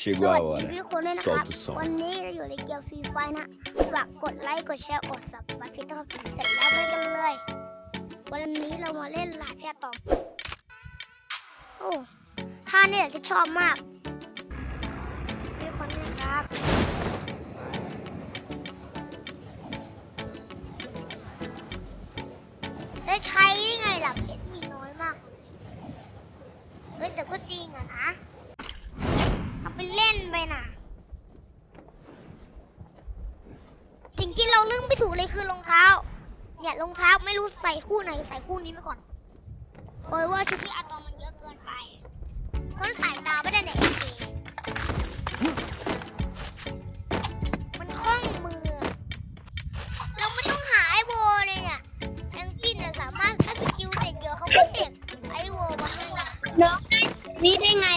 Chegou a สวั hora. สดีพี่คนด้วยนะครับ Solta o som. วันนี้เราอยู่ในเกมฟรีไฟนะฝากกดไลค์กดแชร์กดสับสไครต์นะครับเสร็จแล้วไปกันเลย วันนี้เรามาเล่นหลายแพทย์ต่อมโอ้ท่านี่แหละที่ชอบมากพี่คนนี้นะครับได้ใช้ได้ไงล่ะเพชรมีน้อยมากเลยเฮ้ยแต่ก็จริงอะนะทำไปเล่นไปน่ะ สิ่งที่ เราเลือกไม่ถูกเลยคือรองเท้า เนี่ยรองเท้าไม่รู้ใส่คู่ไหนใส่คู่นี้ไปก่อนเพราะว่าชุดที่อะตอมมันเยอะเกินไปคนสายตาไม่ได้ในเอซีมันคล่องมือ เราไม่ต้องหาไอโวเลยเนี่ยแองกินน่ะสามารถถ้าสกิลเสร็จเดี๋ยวเขาก็เสกไอโวมาให้เราน้องได้นี่ได้ไง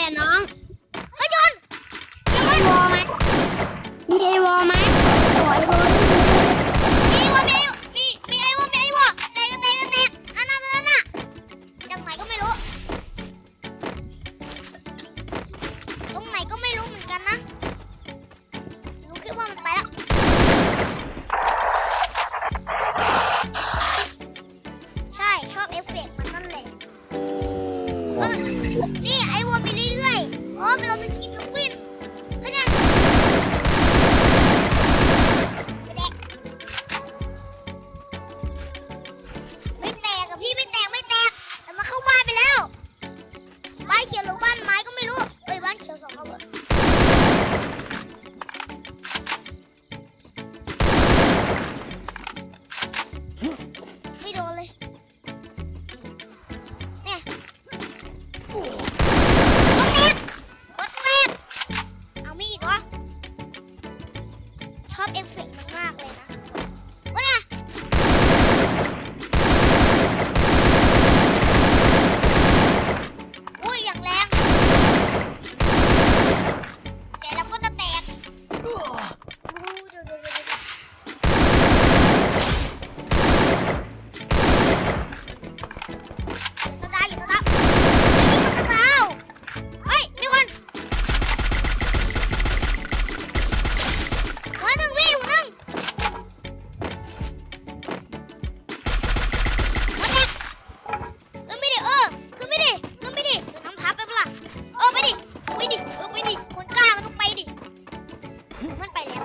มันไปแล้ว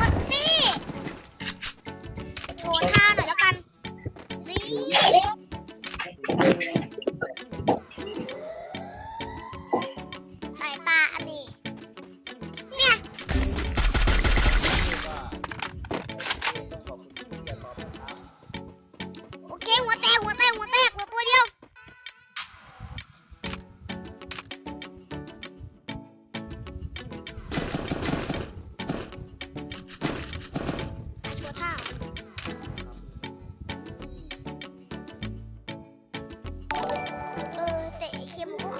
มันนี่โชว์ท่าหน่อยแล้วกัน นี่สายตาอันนี้ เนี่ย โอเคหัวแตก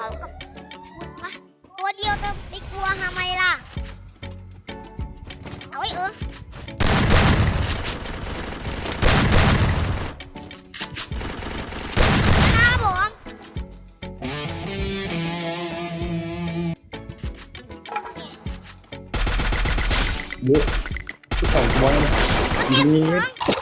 ากับชุดปะตัวเดียวจะไปกลัวทำไมล่ะ เอาไว้เออครับผมเยอะที่สองบอลมัน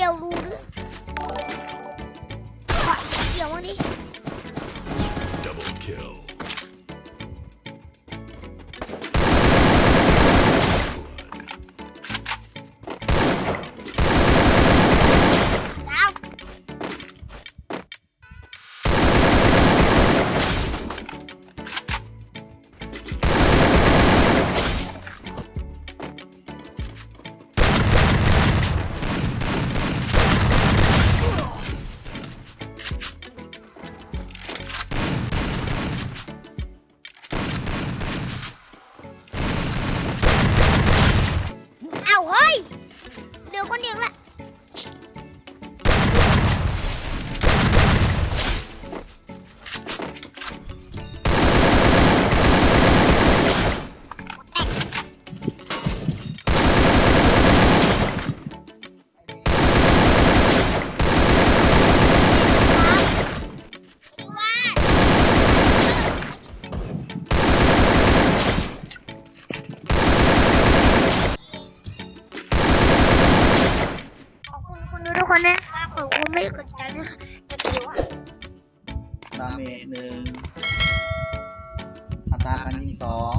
Yavru. เหลื คนนะคะขอบคุณไม่กดดันนะคะจะเกี่ยวะดาเมจหนึ่งอัตราการยิงสอง